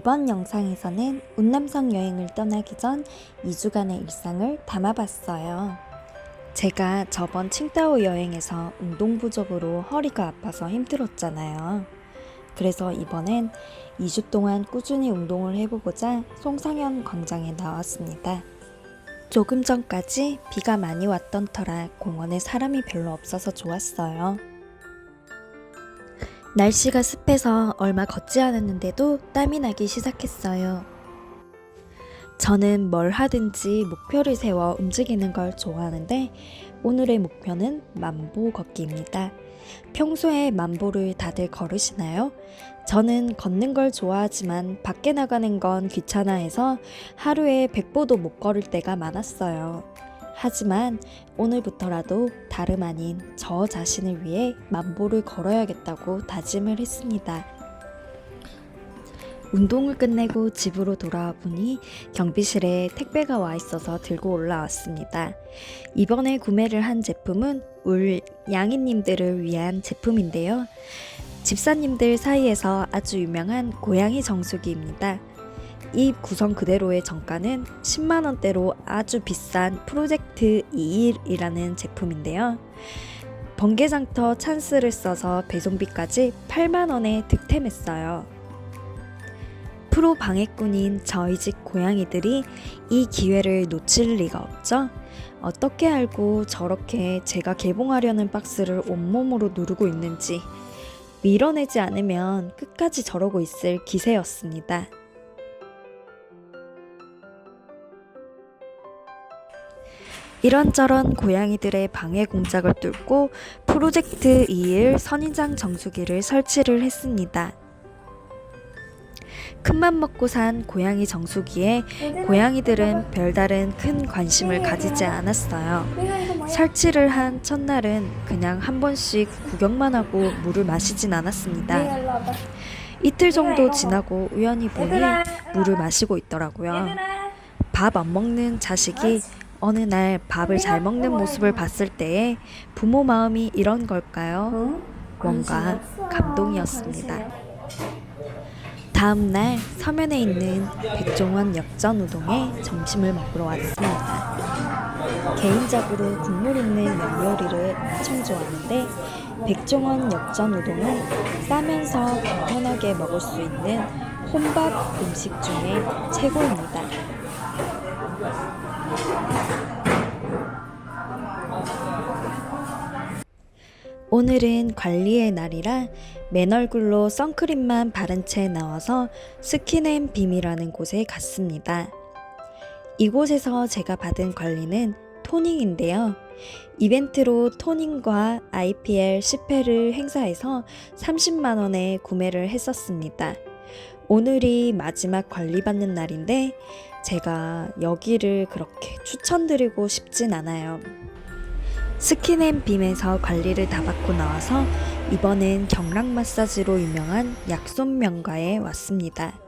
이번 영상에서는 운남성 여행을 떠나기 전 2주간의 일상을 담아봤어요. 제가 저번 칭다오 여행에서 운동 부족으로 허리가 아파서 힘들었잖아요. 그래서 이번엔 2주 동안 꾸준히 운동을 해보고자 송상현 광장에 나왔습니다. 조금 전까지 비가 많이 왔던 터라 공원에 사람이 별로 없어서 좋았어요. 날씨가 습해서 얼마 걷지 않았는데도 땀이 나기 시작했어요. 저는 뭘 하든지 목표를 세워 움직이는 걸 좋아하는데 오늘의 목표는 만보 걷기입니다. 평소에 만보를 다들 걸으시나요? 저는 걷는 걸 좋아하지만 밖에 나가는 건 귀찮아 해서 하루에 100보도 못 걸을 때가 많았어요. 하지만 오늘부터라도 다름 아닌 저 자신을 위해 만보를 걸어야겠다고 다짐을 했습니다. 운동을 끝내고 집으로 돌아와 보니 경비실에 택배가 와 있어서 들고 올라왔습니다. 이번에 구매를 한 제품은 울 양이님들을 위한 제품인데요. 집사님들 사이에서 아주 유명한 고양이 정수기입니다. 이 구성 그대로의 정가는 10만원대로 아주 비싼 프로젝트 21이라는 제품인데요. 번개장터 찬스를 써서 배송비까지 8만원에 득템했어요. 프로 방해꾼인 저희 집 고양이들이 이 기회를 놓칠 리가 없죠? 어떻게 알고 저렇게 제가 개봉하려는 박스를 온몸으로 누르고 있는지 밀어내지 않으면 끝까지 저러고 있을 기세였습니다. 이런저런 고양이들의 방해 공작을 뚫고 프로젝트 2일 선인장 정수기를 설치를 했습니다. 큰맘 먹고 산 고양이 정수기에 고양이들은 별다른 큰 관심을 가지지 않았어요. 설치를 한 첫날은 그냥 한 번씩 구경만 하고 물을 마시진 않았습니다. 이틀 정도 지나고 우연히 보니 물을 마시고 있더라고요. 밥 안 먹는 자식이 어느 날 밥을 잘 먹는 모습을 봤을 때에 부모 마음이 이런 걸까요? 뭔가 감동이었습니다. 다음 날 서면에 있는 백종원 역전 우동에 점심을 먹으러 왔습니다. 개인적으로 국물 있는 면 요리를 엄청 좋아하는데 백종원 역전 우동은 싸면서 간편하게 먹을 수 있는 혼밥 음식 중에 최고입니다. 오늘은 관리의 날이라 맨 얼굴로 선크림만 바른 채 나와서 스킨앤빔이라는 곳에 갔습니다. 이곳에서 제가 받은 관리는 토닝인데요. 이벤트로 토닝과 IPL 10회를 행사해서 30만원에 구매를 했었습니다. 오늘이 마지막 관리받는 날인데 제가 여기를 그렇게 추천드리고 싶진 않아요. 스킨앤빔에서 관리를 다 받고 나와서 이번엔 경락 마사지로 유명한 약손명가에 왔습니다.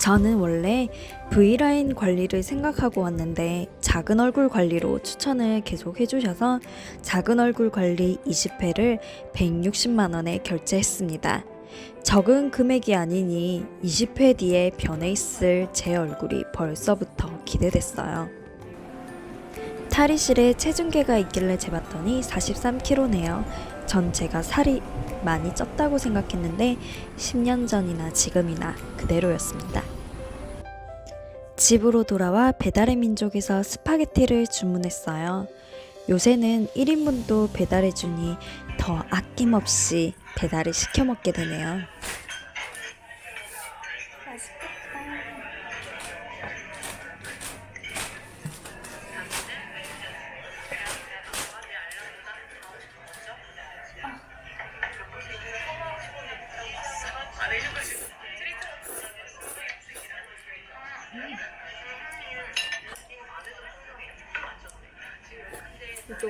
저는 원래 V라인 관리를 생각하고 왔는데 작은 얼굴 관리로 추천을 계속 해주셔서 작은 얼굴 관리 20회를 160만원에 결제했습니다. 적은 금액이 아니니 20회 뒤에 변해 있을 제 얼굴이 벌써부터 기대됐어요. 탈의실에 체중계가 있길래 재봤더니 43kg네요. 전 제가 살이 많이 쪘다고 생각했는데 10년 전이나 지금이나 그대로였습니다. 집으로 돌아와 배달의 민족에서 스파게티를 주문했어요. 요새는 1인분도 배달해주니 더 아낌없이 배달을 시켜 먹게 되네요.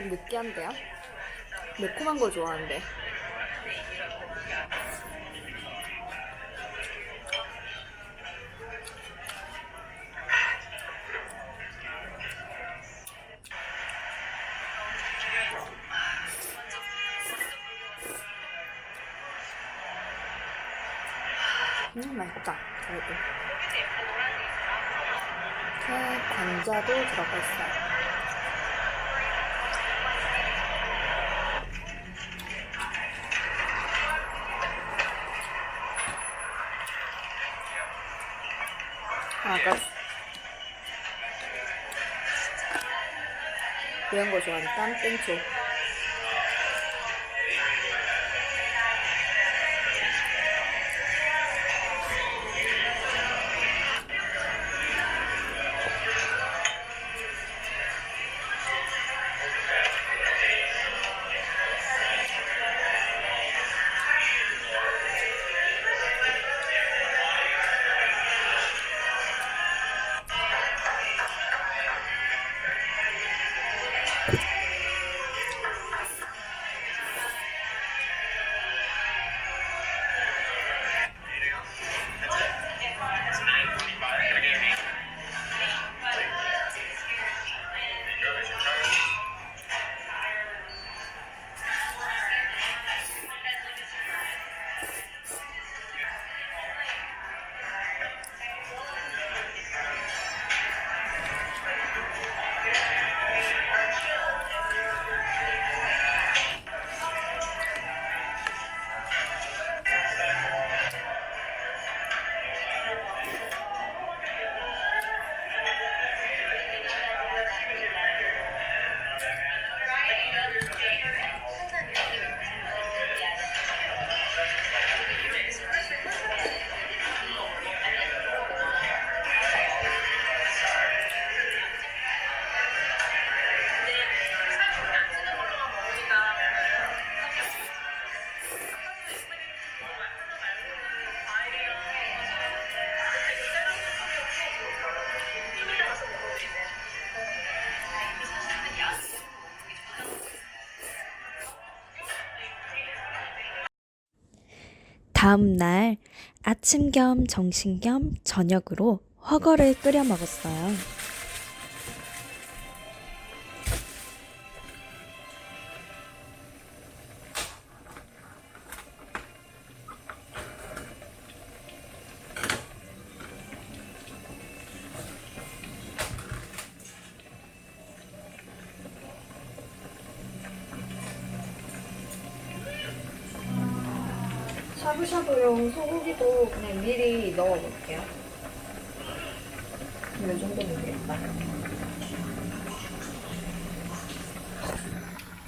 좀 느끼한데요? 매콤한 걸 좋아하는데. 음, 맛있다. 그래도. 이렇게 관자도 들어가 있어요. 아까 이런 거 좋아하니까 땡초. 다음 날 아침 겸 점심 겸 저녁으로 허거를 끓여 먹었어요. 이 정도면 되겠다.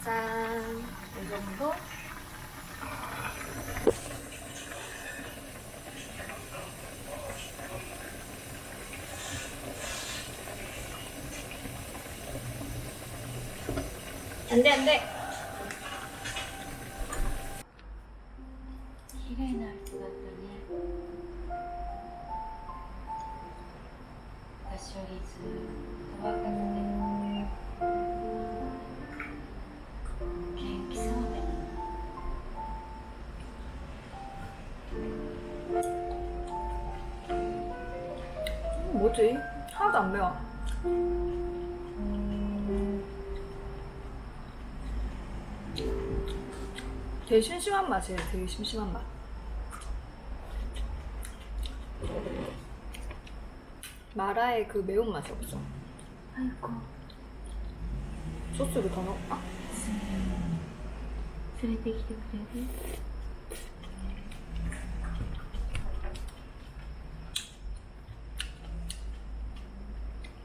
짠, 이 정도. 뭐지? 하나도 안 매워. 되게 심심한 맛이에요. 되게 심심한 맛. 마라의 그 매운맛이 없어. あゆこ 소스를 더 넣을까? 連れてきてくれる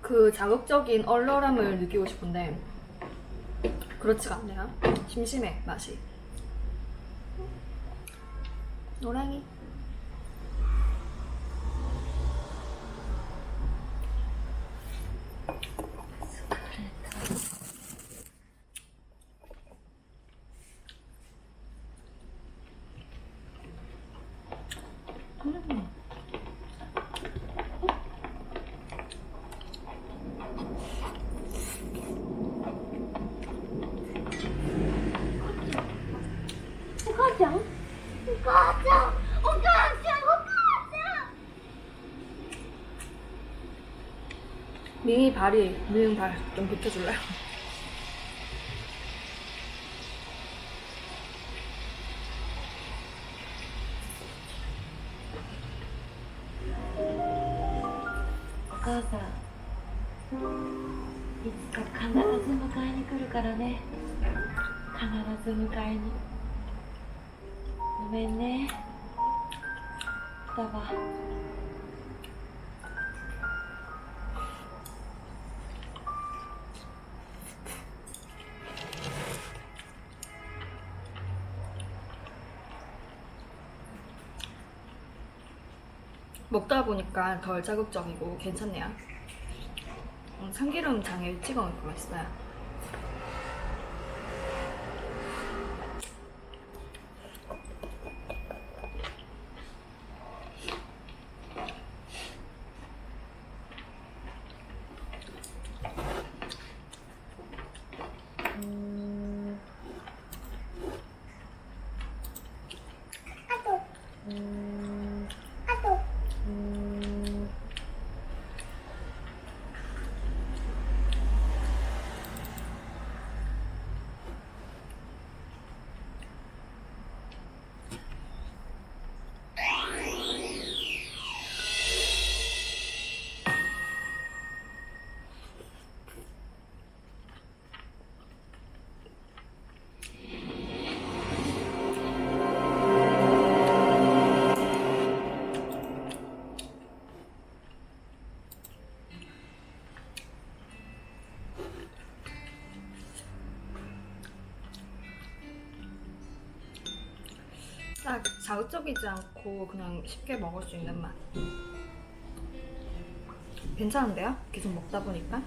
그 자극적인 얼얼함을 느끼고 싶은데 그렇지가 않네요. 심심해 맛이. 노랑이. 발이느발좀 비켜줄래 요? 아 빠, いつか必ず迎えに来るからね。必ず迎えに。ごめんね。だわ。 먹다 보니까 덜 자극적이고 괜찮네요. 음, 참기름 장에 찍어 먹으면 맛있어요. 자극적이지 않고 그냥 쉽게 먹을 수 있는 맛. 괜찮은데요? 계속 먹다 보니까.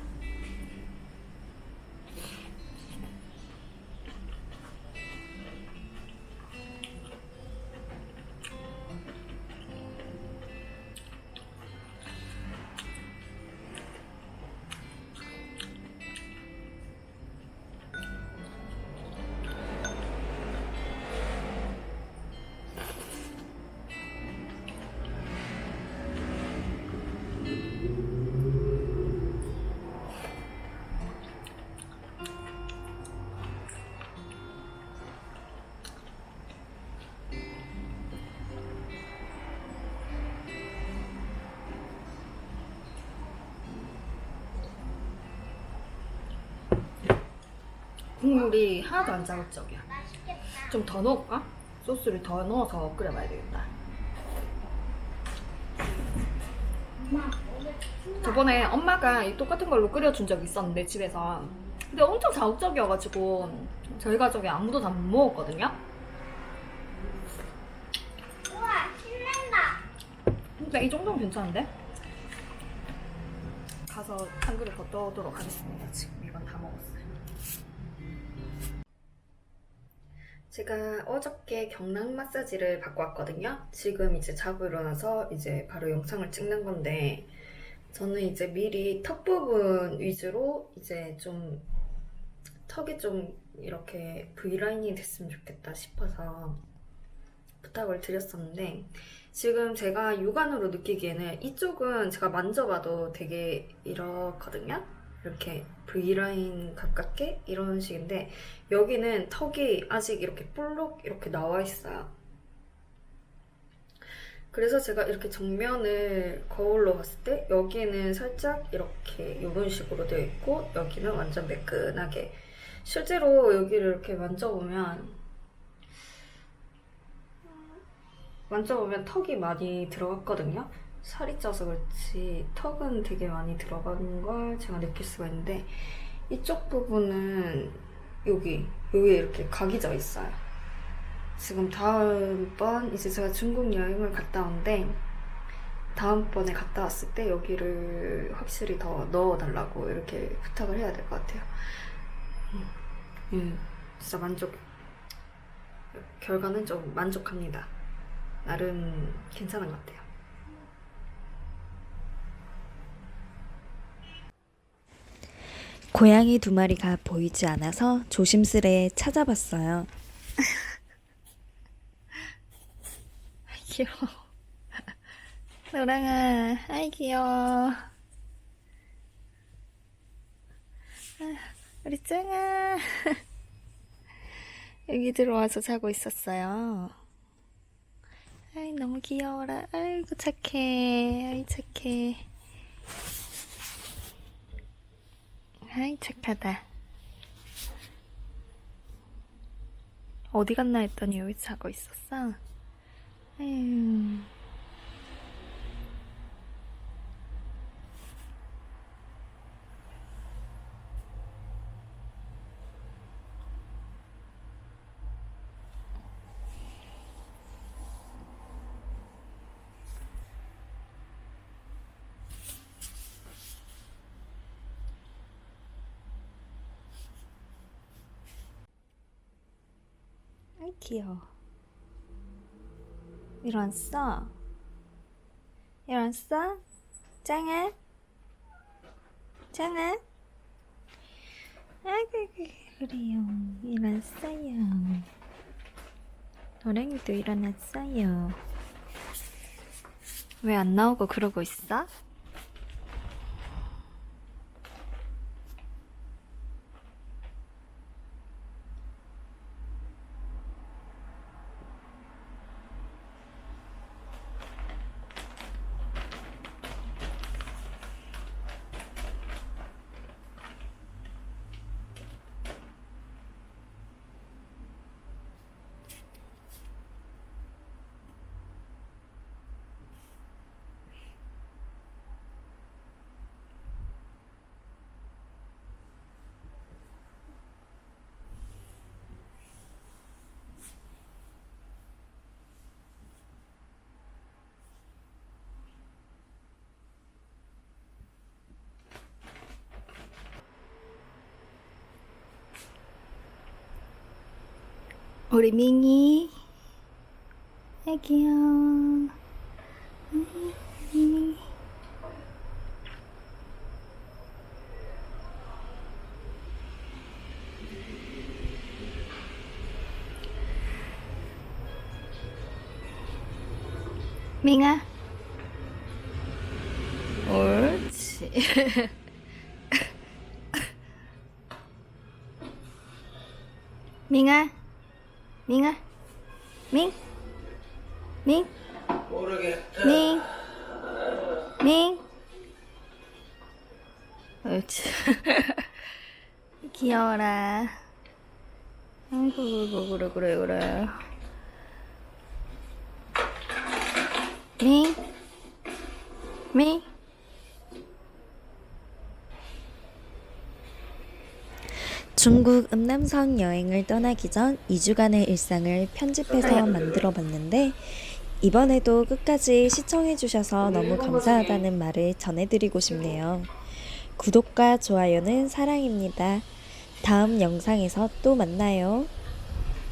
국물이 하나도 안 자극적이야. 좀 더 넣을까? 소스를 더 넣어서 끓여봐야 되겠다. 저번에 엄마가 이 똑같은 걸로 끓여준 적이 있었는데 집에서 근데 엄청 자극적이어가지고 저희 가족이 아무도 다 못 먹었거든요. 우와 신난다 근데 이 정도면 괜찮은데? 가서 한 그릇 더 떠오도록 하겠습니다. 지금 이건 다 먹었어 제가 어저께 경락 마사지를 받고 왔거든요. 지금 이제 자고 일어나서 이제 바로 영상을 찍는 건데 저는 이제 미리 턱 부분 위주로 이제 좀 턱이 좀 이렇게 V라인이 됐으면 좋겠다 싶어서 부탁을 드렸었는데 지금 제가 육안으로 느끼기에는 이쪽은 제가 만져봐도 되게 이렇거든요. 이렇게 V라인 가깝게 이런 식인데 여기는 턱이 아직 이렇게 볼록 이렇게 나와 있어요. 그래서 제가 이렇게 정면을 거울로 봤을 때 여기는 살짝 이렇게 이런 식으로 되어 있고 여기는 완전 매끈하게 실제로 여기를 이렇게 만져보면 만져보면 턱이 많이 들어갔거든요. 살이 쪄서 그렇지 턱은 되게 많이 들어간 걸 제가 느낄 수가 있는데 이쪽 부분은 여기 여기에 이렇게 각이 져 있어요. 지금 다음번 이제 제가 중국 여행을 갔다 온데 다음번에 갔다 왔을 때 여기를 확실히 더 넣어달라고 이렇게 부탁을 해야 될 것 같아요. 음, 음, 진짜 만족. 결과는 좀 만족합니다. 나름 괜찮은 것 같아요. 고양이 두 마리가 보이지 않아서 조심스레 찾아봤어요. 귀여워. 노랑아, 아이 귀여워. 아, 우리 짱아. 여기 들어와서 자고 있었어요. 아이 너무 귀여워라. 아이고 착해. 아이 착해. 아이 착하다. 어디 갔나 했더니 여기 자고 있었어. 에휴. 아이 귀여워. 일어났어? 일어났어? 짱아? 짱아? 아이고 그래요. 일어났어요. 노랭이도 일어났어요. 왜 안 나오고 그러고 있어? 우리 밍이 애기야 밍이 밍아 옳지 밍아 밍아 밍? 밍? 밍? 밍? 옳지 귀여워라 아이고 그래 그래 그래 밍? 밍? 중국 음남성 여행을 떠나기 전 2주간의 일상을 편집해서 만들어 봤는데 이번에도 끝까지 시청해 주셔서 너무 감사하다는 말을 전해드리고 싶네요. 구독과 좋아요는 사랑입니다. 다음 영상에서 또 만나요.